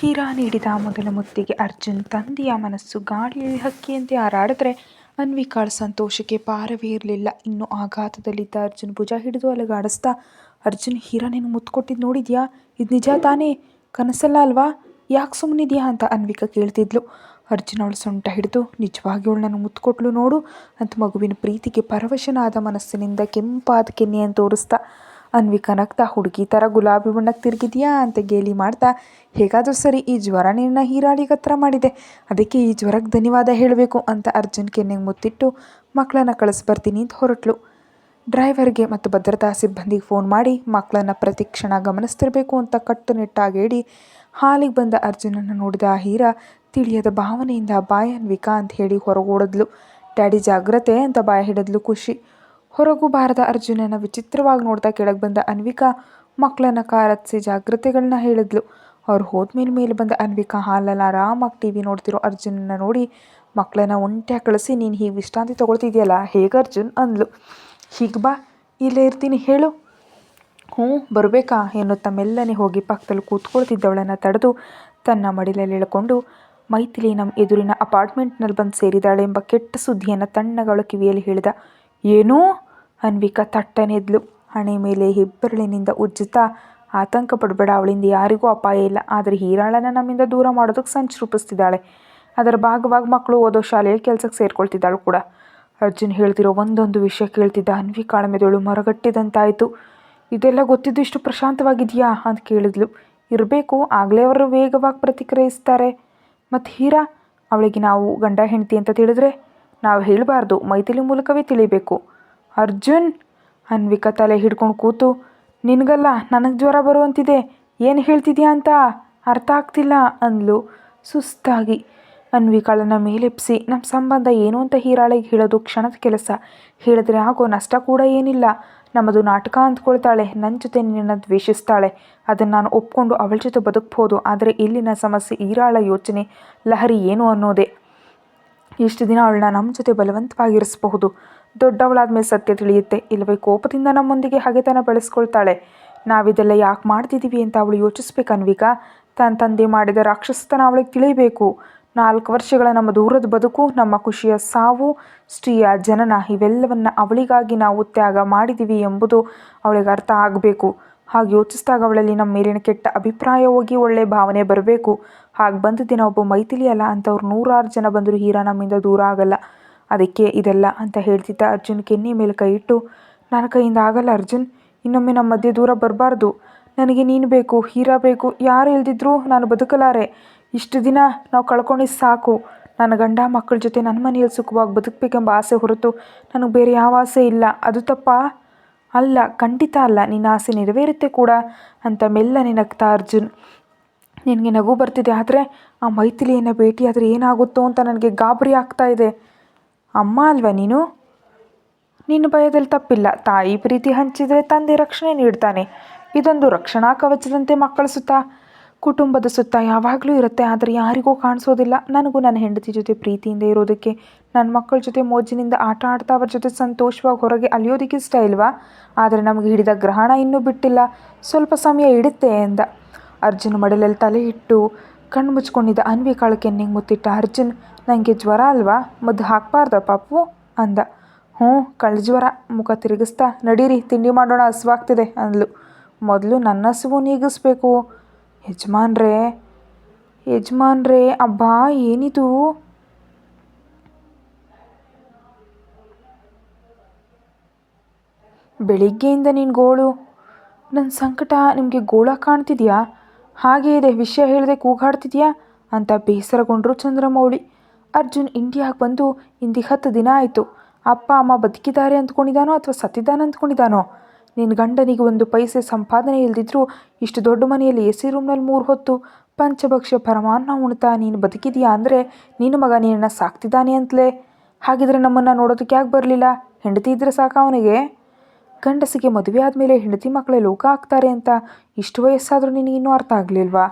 ಹೀರಾ ನೀಡಿದ ಮೊದಲ ಮುತ್ತಿಗೆ ಅರ್ಜುನ್ ತಂದೆಯ ಮನಸ್ಸು ಗಾಳಿಯಲ್ಲಿ ಹಕ್ಕಿಯಂತೆ ಹಾರಾಡಿದ್ರೆ ಅನ್ವಿಕಾಳ ಸಂತೋಷಕ್ಕೆ ಪಾರವೇ ಇರಲಿಲ್ಲ. ಇನ್ನು ಆಘಾತದಲ್ಲಿದ್ದ ಅರ್ಜುನ್ ಭುಜ ಹಿಡಿದು ಅಲುಗಾಡಿಸ್ತಾ, ಅರ್ಜುನ್ ಹೀರಾ ನೀನು ಮುತ್ಕೊಟ್ಟಿದ್ದು ನೋಡಿದ್ಯಾ? ಇದು ನಿಜ ತಾನೇ? ಕನಸಲ್ಲ ಅಲ್ವಾ? ಯಾಕೆ ಸುಮ್ಮನಿದ್ಯಾ ಅಂತ ಅನ್ವಿಕಾ ಕೇಳ್ತಿದ್ಲು. ಅರ್ಜುನ್ ಅವಳು ಸೊಂಟ ಹಿಡಿದು, ನಿಜವಾಗಿ ಅವಳು ನಾನು ಮುತ್ಕೊಟ್ಲು ನೋಡು ಅಂತ ಮಗುವಿನ ಪ್ರೀತಿಗೆ ಪರವಶನಾದ ಮನಸ್ಸಿನಿಂದ ಕೆಂಪಾದ ಕೆನ್ನೆಯನ್ನು ತೋರಿಸ್ತಾ ಅನ್ವಿಕಾ ನಗ್ತಾ ಹುಡುಗಿ ಥರ ಗುಲಾಬಿ ಬಣ್ಣಕ್ಕೆ ತಿರುಗಿದ್ಯಾ ಅಂತ ಗೇಲಿ ಮಾಡ್ತಾ, ಹೇಗಾದರೂ ಸರಿ, ಈ ಜ್ವರ ನಿನ್ನ ಹೀರಾಳಿಗೆ ಹತ್ರ ಮಾಡಿದೆ. ಅದಕ್ಕೆ ಈ ಜ್ವರಕ್ಕೆ ಧನ್ಯವಾದ ಹೇಳಬೇಕು ಅಂತ ಅರ್ಜುನ್ ಕೆನ್ನೆಗೆ ಮುತ್ತಿಟ್ಟು ಮಕ್ಕಳನ್ನ ಕಳಿಸ್ಬರ್ತೀನಿ ಅಂತ ಹೊರಟ್ಲು. ಡ್ರೈವರ್ಗೆ ಮತ್ತು ಭದ್ರತಾ ಸಿಬ್ಬಂದಿಗೆ ಫೋನ್ ಮಾಡಿ ಮಕ್ಕಳನ್ನು ಪ್ರತಿ ಕ್ಷಣ ಗಮನಿಸ್ತಿರಬೇಕು ಅಂತ ಕಟ್ಟುನಿಟ್ಟಾಗಿ ಹೇಳಿ ಹಾಲಿಗೆ ಬಂದ ಅರ್ಜುನನ್ನು ನೋಡಿದ ಆ ಹೀರಾ ತಿಳಿಯದ ಭಾವನೆಯಿಂದ, ಬಾಯ್ ಅನ್ವಿಕಾ ಅಂತ ಹೇಳಿ ಹೊರಗೋಡಿದ್ಲು ಡ್ಯಾಡಿ ಜಾಗ್ರತೆ ಅಂತ ಬಾಯ ಹಿಡಿದ್ಲು ಖುಷಿ. ಹೊರಗೂ ಬಾರದ ಅರ್ಜುನನ ವಿಚಿತ್ರವಾಗಿ ನೋಡ್ತಾ ಕೆಳಗೆ ಬಂದ ಅನ್ವಿಕಾ ಮಕ್ಕಳನ್ನ ಕಾರತ್ಸಿ ಜಾಗ್ರತೆಗಳನ್ನ ಹೇಳಿದ್ಲು. ಅವ್ರು ಹೋದ್ಮೇಲೆ ಮೇಲೆ ಬಂದ ಅನ್ವಿಕಾ ಹಾಲಲ್ಲಿ ಆರಾಮಾಗಿ ಟಿ ವಿ ನೋಡ್ತಿರೋ ಅರ್ಜುನನ್ನ ನೋಡಿ ಮಕ್ಕಳನ್ನ ಒಂಟ್ಯಾಗಿ ಕಳಿಸಿ, ನೀನು ಹೀಗೆ ವಿಶ್ರಾಂತಿ ತೊಗೊಳ್ತಿದ್ಯಲ್ಲ, ಹೇಗೆ ಅರ್ಜುನ್? ಅಂದ್ಲು. ಹೀಗೆ ಬಾ, ಇಲ್ಲೇ ಇರ್ತೀನಿ, ಹೇಳು. ಹ್ಞೂ, ಬರಬೇಕಾ? ಎನ್ನುತ್ತಾ ಮೆಲ್ಲನೆ ಹೋಗಿ ಪಕ್ಕದಲ್ಲಿ ಕೂತ್ಕೊಳ್ತಿದ್ದವಳನ್ನು ತಡೆದು ತನ್ನ ಮಡಿಲಲ್ಲಿ ಎಳ್ಕೊಂಡು ಮೈಥಿಲಿ ನಮ್ಮ ಎದುರಿನ ಅಪಾರ್ಟ್ಮೆಂಟ್ನಲ್ಲಿ ಬಂದು ಸೇರಿದಾಳೆ ಎಂಬ ಕೆಟ್ಟ ಸುದ್ದಿಯನ್ನು ತಣ್ಣಗಳ ಕಿವಿಯಲ್ಲಿ ಹೇಳಿದ. ಏನೂ? ಅನ್ವಿಕಾ ತಟ್ಟನೆದ್ಲು. ಹಣೆ ಮೇಲೆ ಹೆಬ್ಬೆರಳಿನಿಂದ ಉಜ್ಜುತ್ತಾ ಆತಂಕ ಪಡಬೇಡ, ಅವಳಿಂದ ಯಾರಿಗೂ ಅಪಾಯ ಇಲ್ಲ. ಆದರೆ ಹೀರಾಳನ ನಮ್ಮಿಂದ ದೂರ ಮಾಡೋದಕ್ಕೆ ಸಂಚು ರೂಪಿಸ್ತಿದ್ದಾಳೆ. ಅದರ ಭಾಗವಾಗಿ ಮಕ್ಕಳು ಓದೋ ಶಾಲೆಯಲ್ಲಿ ಕೆಲಸಕ್ಕೆ ಸೇರ್ಕೊಳ್ತಿದ್ದಾಳು ಕೂಡ. ಅರ್ಜುನ್ ಹೇಳ್ತಿರೋ ಒಂದೊಂದು ವಿಷಯ ಕೇಳ್ತಿದ್ದ ಅನ್ವಿಕಾಳ ಮೆದುಳು ಮರಗಟ್ಟಿದಂತಾಯಿತು. ಇದೆಲ್ಲ ಗೊತ್ತಿದ್ದು ಇಷ್ಟು ಪ್ರಶಾಂತವಾಗಿದೆಯಾ ಅಂತ ಕೇಳಿದ್ಲು. ಇರಬೇಕು, ಆಗಲೇ ಅವರು ವೇಗವಾಗಿ ಪ್ರತಿಕ್ರಿಯಿಸ್ತಾರೆ. ಮತ್ತು ಹೀರಾ, ಅವಳಿಗೆ ನಾವು ಗಂಡ ಹೆಂಡತಿ ಅಂತ ತಿಳಿದ್ರೆ ನಾವು ಹೇಳಬಾರ್ದು ಮೈಥಿಲಿ ಮೂಲಕವೇ ತಿಳಿಬೇಕು. ಅರ್ಜುನ್, ಅನ್ವಿಕಾ ತಲೆ ಹಿಡ್ಕೊಂಡು ಕೂತು, ನಿನಗಲ್ಲ ನನಗೆ ಜ್ವರ ಬರುವಂತಿದೆ, ಏನು ಹೇಳ್ತಿದ್ಯಾ ಅಂತ ಅರ್ಥ ಆಗ್ತಿಲ್ಲ ಅಂದ್ಲು. ಸುಸ್ತಾಗಿ. ಅನ್ವಿಕಾಳನ್ನು ಮೇಲೆಪ್ಸಿ ನಮ್ಮ ಸಂಬಂಧ ಏನು ಅಂತ ಹೀರಾಳಿಗೆ ಹೇಳೋದು ಕ್ಷಣದ ಕೆಲಸ. ಹೇಳಿದ್ರೆ ಆಗೋ ನಷ್ಟ ಕೂಡ ಏನಿಲ್ಲ. ನಮ್ಮದು ನಾಟಕ ಅಂದ್ಕೊಳ್ತಾಳೆ ನನ್ನ ಜೊತೆ ನಿನ್ನ ದ್ವೇಷಿಸ್ತಾಳೆ. ಅದನ್ನು ನಾನು ಒಪ್ಕೊಂಡು ಅವಳ ಜೊತೆ ಬದುಕ್ಬೋದು, ಆದರೆ ಇಲ್ಲಿನ ಸಮಸ್ಯೆ ಹೀರಾಳ ಯೋಚನೆ, ಲಹರಿ ಏನು ಅನ್ನೋದೇ. ಇಷ್ಟು ದಿನ ಅವಳನ್ನ ನಮ್ಮ ಜೊತೆ ಬಲವಂತವಾಗಿರಿಸಬಹುದು. ದೊಡ್ಡವಳಾದ್ಮೇಲೆ ಸತ್ಯ ತಿಳಿಯುತ್ತೆ. ಇಲ್ಲವೇ ಕೋಪದಿಂದ ನಮ್ಮೊಂದಿಗೆ ಹಗೆತನ ಬೆಳೆಸ್ಕೊಳ್ತಾಳೆ. ನಾವಿದೆಲ್ಲ ಯಾಕೆ ಮಾಡ್ತಿದ್ದೀವಿ ಅಂತ ಅವಳು ಯೋಚಿಸ್ಬೇಕು ಅನ್ವಿಕಾ. ತನ್ನ ತಂದೆ ಮಾಡಿದ ರಾಕ್ಷಸತನ ಅವಳಿಗೆ ತಿಳಿಬೇಕು. ನಾಲ್ಕು ವರ್ಷಗಳ ನಮ್ಮ ದೂರದ ಬದುಕು, ನಮ್ಮ ಖುಷಿಯ ಸಾವು, ಸ್ತ್ರೀಯ ಜನನ ಇವೆಲ್ಲವನ್ನು ಅವಳಿಗಾಗಿ ನಾವು ತ್ಯಾಗ ಮಾಡಿದ್ದೀವಿ ಎಂಬುದು ಅವಳಿಗೆ ಅರ್ಥ ಆಗಬೇಕು. ಹಾಗೆ ಯೋಚಿಸಿದಾಗ ಅವಳಲ್ಲಿ ನಮ್ಮ ಮೇಲಿನ ಕೆಟ್ಟ ಅಭಿಪ್ರಾಯ ಹೋಗಿ ಒಳ್ಳೆಯ ಭಾವನೆ ಬರಬೇಕು. ಹಾಗೆ ಬಂದ ದಿನ ಒಬ್ಬ ಮೈಥಿಲಿ ಅಲ್ಲ ಅಂತವ್ರು ನೂರಾರು ಜನ ಬಂದರೂ ಹೀರಾ ನಮ್ಮಿಂದ ದೂರ ಆಗಲ್ಲ. ಅದಕ್ಕೆ ಇದೆಲ್ಲ ಅಂತ ಹೇಳ್ತಿದ್ದ ಅರ್ಜುನ್ ಕೆನ್ನಿ ಮೇಲೆ ಕೈ ಇಟ್ಟು, ನನ್ನ ಕೈಯಿಂದ ಆಗಲ್ಲ ಅರ್ಜುನ್, ಇನ್ನೊಮ್ಮೆ ನಮ್ಮ ಮಧ್ಯೆ ದೂರ ಬರಬಾರ್ದು. ನನಗೆ ನೀನು ಬೇಕು, ಹೀರಾ ಬೇಕು, ಯಾರು ಇಲ್ದಿದ್ರು ನಾನು ಬದುಕಲಾರೆ. ಇಷ್ಟು ದಿನ ನಾವು ಕಳ್ಕೊಂಡಿದ್ದು ಸಾಕು. ನನ್ನ ಗಂಡ ಮಕ್ಕಳ ಜೊತೆ ನನ್ನ ಮನೆಯಲ್ಲಿ ಸುಖವಾಗಿ ಬದುಕಬೇಕೆಂಬ ಆಸೆ ಹೊರತು ನನಗೆ ಬೇರೆ ಯಾವ ಆಸೆ ಇಲ್ಲ. ಅದು ತಪ್ಪಾ? ಅಲ್ಲ, ಖಂಡಿತ ಅಲ್ಲ. ನಿನ್ನ ಆಸೆ ನೆರವೇರುತ್ತೆ ಕೂಡ, ಅಂತ ಮೆಲ್ಲನೆ ನಗ್ತಾ ಅರ್ಜುನ್. ನಿನಗೆ ನಗು ಬರ್ತಿದೆ, ಆದರೆ ಆ ಮೈಥಿಲಿಯನ್ನು ಭೇಟಿಯಾದರೆ ಏನಾಗುತ್ತೋ ಅಂತ ನನಗೆ ಗಾಬರಿ ಆಗ್ತಾ ಇದೆ. ಅಮ್ಮ ಅಲ್ವಾ ನೀನು? ನಿನ್ನ ಭಯದಲ್ಲಿ ತಪ್ಪಿಲ್ಲ. ತಾಯಿ ಪ್ರೀತಿ ಹಂಚಿದರೆ ತಂದೆ ರಕ್ಷಣೆ ನೀಡ್ತಾನೆ. ಇದೊಂದು ರಕ್ಷಣಾ ಕವಚದಂತೆ ಮಕ್ಕಳ ಸುತ್ತ. ಕುಟುಂಬದ ಸುತ್ತ ಯಾವಾಗಲೂ ಇರುತ್ತೆ, ಆದರೆ ಯಾರಿಗೂ ಕಾಣಿಸೋದಿಲ್ಲ. ನನಗೂ ನನ್ನ ಹೆಂಡತಿ ಜೊತೆ ಪ್ರೀತಿಯಿಂದ ಇರೋದಕ್ಕೆ, ನನ್ನ ಮಕ್ಕಳ ಜೊತೆ ಮೋಜಿನಿಂದ ಆಟ ಆಡ್ತಾ ಅವ್ರ ಜೊತೆ ಸಂತೋಷವಾಗಿ ಹೊರಗೆ ಅಲಿಯೋದಕ್ಕೆ ಇಷ್ಟ ಇಲ್ವಾ? ಆದರೆ ನಮಗೆ ಹಿಡಿದ ಗ್ರಹಣ ಇನ್ನೂ ಬಿಟ್ಟಿಲ್ಲ. ಸ್ವಲ್ಪ ಸಮಯ ಇಡುತ್ತೆ ಎಂದ. ಅರ್ಜುನ್ ಮಡಲಲ್ಲಿ ತಲೆ ಇಟ್ಟು ಕಣ್ಣು ಮುಚ್ಕೊಂಡಿದ್ದ ಅನ್ವಿಕಾಳ ಕೆನ್ನಿಗೆ ಮುತ್ತಿಟ್ಟ ಅರ್ಜುನ್ ನನಗೆ ಜ್ವರ ಅಲ್ವಾ? ಮದ್ದು ಹಾಕ್ಬಾರ್ದ ಪಾಪು ಅಂದ. ಹ್ಞೂ ಜ್ವರ. ಮುಖ ತಿರುಗಿಸ್ತಾ, ನಡೀರಿ, ತಿಂಡಿ ಮಾಡೋಣ, ಹಸುವಾಗ್ತಿದೆ ಅಂದ್ಲು. ಮೊದಲು ನನ್ನ ಹಸುವು ನೀಗಿಸ್ಬೇಕು. ಯಜಮಾನ್ರೇ ಯಜಮಾನ್ರೇ, ಅಬ್ಬಾ, ಏನಿದು? ಬೆಳಿಗ್ಗೆಯಿಂದ ನೀನು ಗೋಳು. ನನ್ನ ಸಂಕಟ ನಿಮಗೆ ಗೋಳ ಕಾಣ್ತಿದ್ಯಾ? ಹಾಗೇ ಇದೆ, ವಿಷಯ ಹೇಳಿದೆ ಕೂಗಾಡ್ತಿದ್ಯಾ? ಅಂತ ಬೇಸರಗೊಂಡ್ರು ಚಂದ್ರಮೌಳಿ. ಅರ್ಜುನ್ ಇಂಡಿಯಾಗೆ ಬಂದು ಇಂದಿಗೆ ಹತ್ತು ದಿನ ಆಯಿತು. ಅಪ್ಪ, ಅಮ್ಮ ಬದುಕಿದ್ದಾರೆ ಅಂದ್ಕೊಂಡಿದ್ದಾನೋ ಅಥವಾ ಸತ್ತಿದ್ದಾನೆ ಅಂದ್ಕೊಂಡಿದ್ದಾನೋ ನಿನ್ನ ಗಂಡನಿಗೆ ಒಂದು ಪೈಸೆ ಸಂಪಾದನೆ ಇಲ್ದಿದ್ರೂ ಇಷ್ಟು ದೊಡ್ಡ ಮನೆಯಲ್ಲಿ ಎ ಸಿ ರೂಮ್ನಲ್ಲಿ ಮೂರು ಹೊತ್ತು ಪಂಚಭಕ್ಷ್ಯ ಪರಮಾನ್ನ ಉಣ್ತಾ ನೀನು ಬದುಕಿದೀಯಾ ಅಂದರೆ ನಿನ್ನ ಮಗ ನಿನ್ನನ್ನು ಸಾಕ್ತಿದ್ದಾನೆ ಅಂತಲೇ? ಹಾಗಿದ್ರೆ ನಮ್ಮನ್ನು ನೋಡೋದಕ್ಕೆ ಯಾಕೆ ಬರಲಿಲ್ಲ? ಹೆಂಡತಿ ಇದ್ದರೆ ಸಾಕ ಅವನಿಗೆ? ಗಂಡಸಿಗೆ ಮದುವೆ ಆದಮೇಲೆ ಹೆಂಡತಿ ಮಕ್ಕಳೇ ಲೋಕ ಆಗ್ತಾರೆ ಅಂತ ಇಷ್ಟು ವಯಸ್ಸಾದರೂ ನಿನಗಿನ್ನೂ ಅರ್ಥ ಆಗಲಿಲ್ವಾ?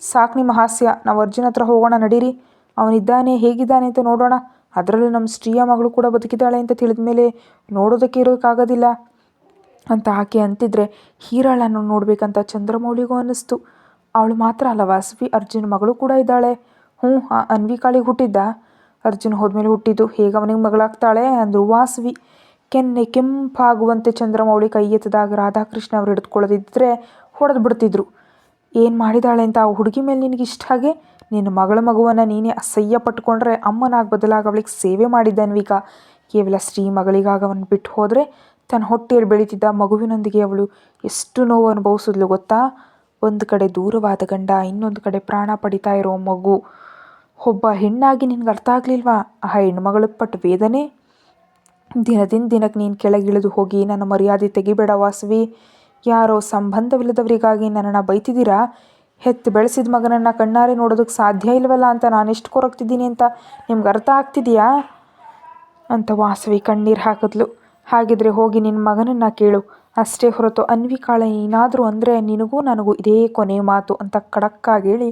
ಸಾಕು ನಿಮ್ಮ ಹಾಸ್ಯ. ನಾವು ಅರ್ಜುನ ಹತ್ರ ಹೋಗೋಣ ನಡೀರಿ. ಅವನಿದ್ದಾನೆ, ಹೇಗಿದ್ದಾನೆ ಅಂತ ನೋಡೋಣ. ಅದರಲ್ಲೂ ನಮ್ಮ ಸ್ತ್ರೀಯ ಮಗಳು ಕೂಡ ಬದುಕಿದ್ದಾಳೆ ಅಂತ ತಿಳಿದ ಮೇಲೆ ನೋಡೋದಕ್ಕೆ ಇರೋಕ್ಕಾಗೋದಿಲ್ಲ. ಅಂತ ಆಕೆ ಅಂತಿದ್ರೆ, ಹೀರಾಳನ್ನು ನೋಡಬೇಕಂತ ಚಂದ್ರಮೌಳಿಗೂ ಅನ್ನಿಸ್ತು. ಅವಳು ಮಾತ್ರ ಅಲ್ಲ, ವಾಸವಿ ಅರ್ಜುನ್ ಮಗಳು ಕೂಡ ಇದ್ದಾಳೆ. ಹ್ಞೂ ಅನ್ವಿಕಾಳಿಗೆ ಹುಟ್ಟಿದ್ದ? ಅರ್ಜುನ್ ಹೋದ್ಮೇಲೆ ಹುಟ್ಟಿದ್ದು ಹೇಗೆ ಅವನಿಗೆ ಮಗಳಾಗ್ತಾಳೆ ಅಂದರು ವಾಸವಿ. ಕೆನ್ನೆ ಕೆಂಪಾಗುವಂತೆ ಚಂದ್ರಮೌಳಿ ಕೈ ಎತ್ತದಾಗ ರಾಧಾಕೃಷ್ಣ ಅವರು ಹಿಡಿದುಕೊಳ್ಳದಿದ್ದರೆ ಹೊಡೆದು ಬಿಡ್ತಿದ್ರು ಏನು ಮಾಡಿದಾಳೆ ಅಂತ ಆ ಹುಡುಗಿ ಮೇಲೆ ನಿನಗೆ ಇಷ್ಟ ಹಾಗೆ? ನಿನ್ನ ಮಗಳ ಮಗುವನ್ನು ನೀನೇ ಅಸಹ್ಯ ಪಟ್ಟುಕೊಂಡ್ರೆ ಅಮ್ಮನಾಗಿ ಬದಲಾಗಿ ಅವಳಿಗೆ ಸೇವೆ ಮಾಡಿದ್ದ ಕೇವಲ ಶ್ರೀ ಮಗಳಿಗಾಗಿ ಅವನು ಬಿಟ್ಟು ಹೋದರೆ ತನ್ನ ಹೊಟ್ಟೆಯಲ್ಲಿ ಬೆಳೀತಿದ್ದ ಮಗುವಿನೊಂದಿಗೆ ಅವಳು ಎಷ್ಟು ನೋವು ಅನುಭವಿಸಿದ್ಲು ಗೊತ್ತಾ? ಒಂದು ಕಡೆ ದೂರವಾದ ಗಂಡ, ಇನ್ನೊಂದು ಕಡೆ ಪ್ರಾಣ ಪಡಿತಾ ಇರೋ ಮಗು. ಒಬ್ಬ ಹೆಣ್ಣಾಗಿ ನಿನಗೆ ಅರ್ಥ ಆಗಲಿಲ್ವಾ? ಆ ಹೆಣ್ಮಗಳು ಪಟ್ಟ ವೇದನೆ? ದಿನದಿಂದ ದಿನಕ್ಕೆ ನೀನು ಕೆಳಗಿಳಿದು ಹೋಗಿ ನನ್ನ ಮರ್ಯಾದೆ ತೆಗಿಬೇಡ ವಾಸವಿ. ಯಾರೋ ಸಂಬಂಧವಿಲ್ಲದವರಿಗಾಗಿ ನನ್ನನ್ನು ಬೈತಿದ್ದೀರಾ? ಹೆತ್ತು ಬೆಳೆಸಿದ ಮಗನನ್ನು ಕಣ್ಣಾರೆ ನೋಡೋದಕ್ಕೆ ಸಾಧ್ಯ ಇಲ್ವಲ್ಲ ಅಂತ ನಾನು ಎಷ್ಟು ಕೊರಗ್ತಿದ್ದೀನಿ ಅಂತ ನಿಮ್ಗೆ ಅರ್ಥ ಆಗ್ತಿದೆಯಾ? ಅಂತ ವಾಸವಿ ಕಣ್ಣೀರು ಹಾಕಿದ್ಲು. ಹಾಗಿದ್ರೆ ಹೋಗಿ ನಿನ್ನ ಮಗನನ್ನು ಕೇಳು. ಅಷ್ಟೇ ಹೊರತು ಅನ್ವಿಕಾಳ ಏನಾದರೂ ಅಂದರೆ ನಿನಗೂ ನನಗೂ ಇದೇ ಕೊನೆ ಮಾತು ಅಂತ ಖಡಕ್ಕಾಗಿ ಹೇಳಿ,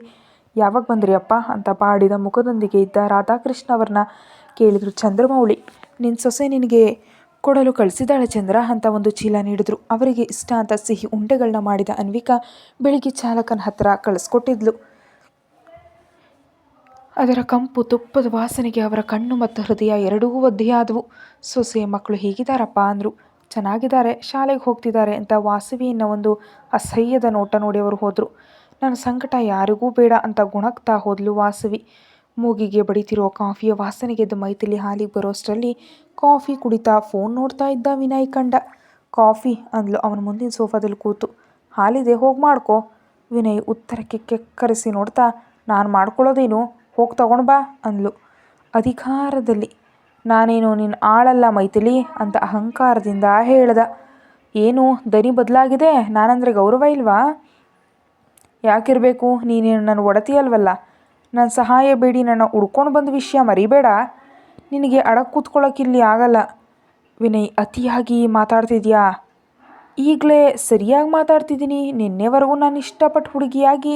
ಯಾವಾಗ ಬಂದ್ರಿ ಅಪ್ಪ? ಅಂತ ಬಾಡಿದ ಮುಖದೊಂದಿಗೆ ಇದ್ದ ರಾಧಾಕೃಷ್ಣ ಅವ್ರನ್ನ ಕೇಳಿದ್ರು ಚಂದ್ರಮೌಳಿ. ನಿನ್ನ ಸೊಸೆ ನಿನಗೆ ಕೊಡಲು ಕಳಿಸಿದಾಳೆ ಚಂದ್ರ ಅಂತ ಒಂದು ಚೀಲ ನೀಡಿದ್ರು. ಅವರಿಗೆ ಇಷ್ಟ ಅಂತ ಸಿಹಿ ಉಂಡೆಗಳನ್ನ ಮಾಡಿದ ಅನ್ವಿಕಾ ಬೆಳಿಗ್ಗೆ ಚಾಲಕನ ಹತ್ತಿರ ಕಳಿಸ್ಕೊಟ್ಟಿದ್ಲು. ಅದರ ಕಂಪು ತುಪ್ಪದ ವಾಸನೆಗೆ ಅವರ ಕಣ್ಣು ಮತ್ತು ಹೃದಯ ಎರಡೂ ಒದ್ದೆಯಾದವು. ಸೊಸೆ ಮಕ್ಕಳು ಹೇಗಿದ್ದಾರಪ್ಪ ಅಂದರು. ಚೆನ್ನಾಗಿದ್ದಾರೆ, ಶಾಲೆಗೆ ಹೋಗ್ತಿದ್ದಾರೆ ಅಂತ ವಾಸವಿಯನ್ನು ಒಂದು ಅಸಹ್ಯದ ನೋಟ ನೋಡಿ ಅವರು ಹೋದರು. ನನ್ನ ಸಂಕಟ ಯಾರಿಗೂ ಬೇಡ ಅಂತ ಗುಣಕ್ತಾ ಹೋದ್ಲು ವಾಸವಿ. ಮೂಗಿಗೆ ಬಡಿತಿರೋ ಕಾಫಿಯ ವಾಸನೆಗೆದ್ದು ಮೈತಿಲಿ ಹಾಲಿಗೆ ಬರೋಷ್ಟರಲ್ಲಿ ಕಾಫಿ ಕುಡಿತಾ ಫೋನ್ ನೋಡ್ತಾ ಇದ್ದ ವಿನಯ್ ಕಂಡ. ಕಾಫಿ, ಅಂದ್ಲು ಅವನ ಮುಂದಿನ ಸೋಫಾದಲ್ಲಿ ಕೂತು. ಹಾಲಿದೆ, ಹೋಗಿ ಮಾಡ್ಕೊ. ವಿನಯ್ ಉತ್ತರಕ್ಕೆ ಕೆಕ್ಕರಿಸಿ ನೋಡ್ತಾ, ನಾನು ಮಾಡ್ಕೊಳ್ಳೋದೇನು? ಹೋಗಿ ತಗೊಂಡು ಬಾ, ಅಂದ್ಲು. ಅಧಿಕಾರದಲ್ಲಿ. ನಾನೇನು ನಿನ್ನ ಆಳಲ್ಲ ಮೈತಿಲಿ ಅಂತ ಅಹಂಕಾರದಿಂದ ಹೇಳ್ದ. ಏನು, ದನಿ ಬದಲಾಗಿದೆ? ನಾನಂದರೆ ಗೌರವ ಇಲ್ವಾ? ಯಾಕಿರಬೇಕು? ನೀನೇನು ನನ್ನ ಒಡತಿ ಅಲ್ವಲ್ಲ? ನನ್ನ ಸಹಾಯ ಬೇಡಿ, ನನ್ನ ಹುಡ್ಕೊಂಡು ಬಂದ ವಿಷಯ ಮರಿಬೇಡ. ನಿನಗೆ ಅಡಗಿ ಕೂತ್ಕೊಳ್ಳೋಕೆ ಇಲ್ಲಿ ಆಗಲ್ಲ. ವಿನಯ್, ಅತಿಯಾಗಿ ಮಾತಾಡ್ತಿದ್ಯಾ? ಈಗಲೇ ಸರಿಯಾಗಿ ಮಾತಾಡ್ತಿದ್ದೀನಿ. ನಿನ್ನೆವರೆಗೂ ನಾನು ಇಷ್ಟಪಟ್ಟು ಹುಡುಗಿಯಾಗಿ